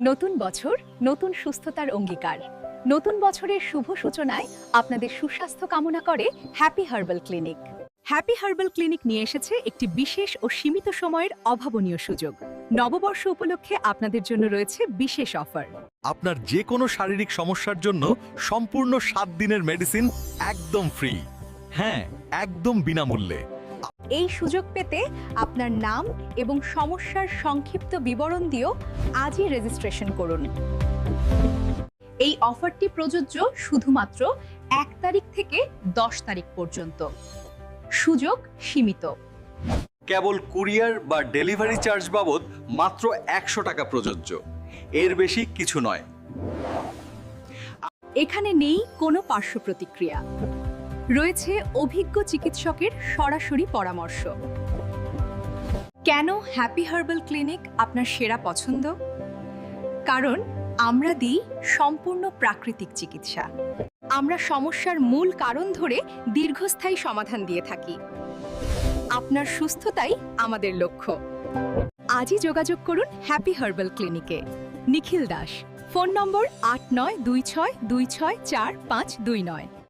নতুন বছর, নতুন সুস্থতার অঙ্গীকার। নতুন বছরের শুভ সূচনায় আপনাদের সুস্বাস্থ্য কামনা করে happy herbal clinic happy herbal clinic নিয়ে এসেছে একটি বিশেষ ও সীমিত সময়ের অভাবনীয় সুযোগ। নববর্ষ উপলক্ষে আপনাদের জন্য রয়েছে বিশেষ অফার। আপনার যে কোনো শারীরিক সমস্যার জন্য সম্পূর্ণ সাত দিনের মেডিসিন একদম ফ্রি। হ্যাঁ একদম বিনামূল্যে। এই সুযোগ পেতে আপনার নাম এবং সমস্যার সংক্ষিপ্ত বিবরণ দিয়েও আজই রেজিস্ট্রেশন করুন। এই অফারটি প্রযোজ্য শুধুমাত্র এক তারিখ থেকে দশ তারিখ পর্যন্ত। সুযোগ সীমিত। কেবল কুরিয়ার বা ডেলিভারি চার্জ বাবদ মাত্র একশো টাকা প্রযোজ্য। এর বেশি কিছু নয়। এখানে নেই কোনো পার্শ্ব প্রতিক্রিয়া। রয়েছে অভিজ্ঞ চিকিৎসকের সরাসরি পরামর্শ। কেন হ্যাপি হার্বাল ক্লিনিক আপনার সেরা পছন্দ? কারণ আমরা দিই সম্পূর্ণ প্রাকৃতিক চিকিৎসা। আমরা সমস্যার মূল কারণ ধরে দীর্ঘস্থায়ী সমাধান দিয়ে থাকি। আপনার সুস্থতাই আমাদের লক্ষ্য। আজই যোগাযোগ করুন হ্যাপি হার্বাল ক্লিনিকে নিখিল দাস, ফোন নম্বর আট নয় দুই ছয় দুই ছয় চার পাঁচ দুই নয়।